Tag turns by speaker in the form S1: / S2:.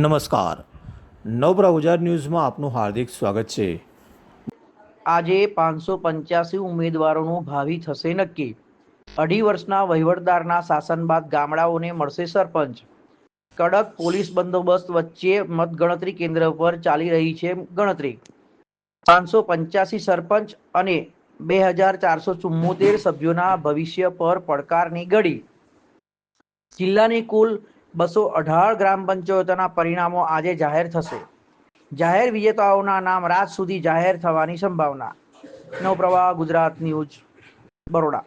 S1: નમસ્કાર. નવપ્રા ગુજરાત ન્યૂઝમાં આપનું હાર્દિક સ્વાગત છે.
S2: આજે પાંચસો પંચ્યાસી ઉમેદવારોનું ભાવિ થશે નક્કી. અઢી વર્ષના વહીવટદારના શાસન બાદ ગામડાઓને મળશે સરપંચ. કડક પોલીસ બંદોબસ્ત વચ્ચે મતગણતરી કેન્દ્ર પર ચાલી રહી છે ગણતરી. પાંચસો પંચ્યાસી સરપંચ અને બે હજાર ચારસો ચુમ્મોતેર સભ્યોના ભવિષ્ય પર પડકારની ઘડી. જિલ્લાની કુલ બસો અઢાર ગ્રામ પંચાયતોના પરિણામો આજે જાહેર થશે. જાહેર વિજેતાઓના નામ રાત સુધી જાહેર થવાની સંભાવના. નવપ્રવાહ, ગુજરાત ન્યૂઝ, બરોડા.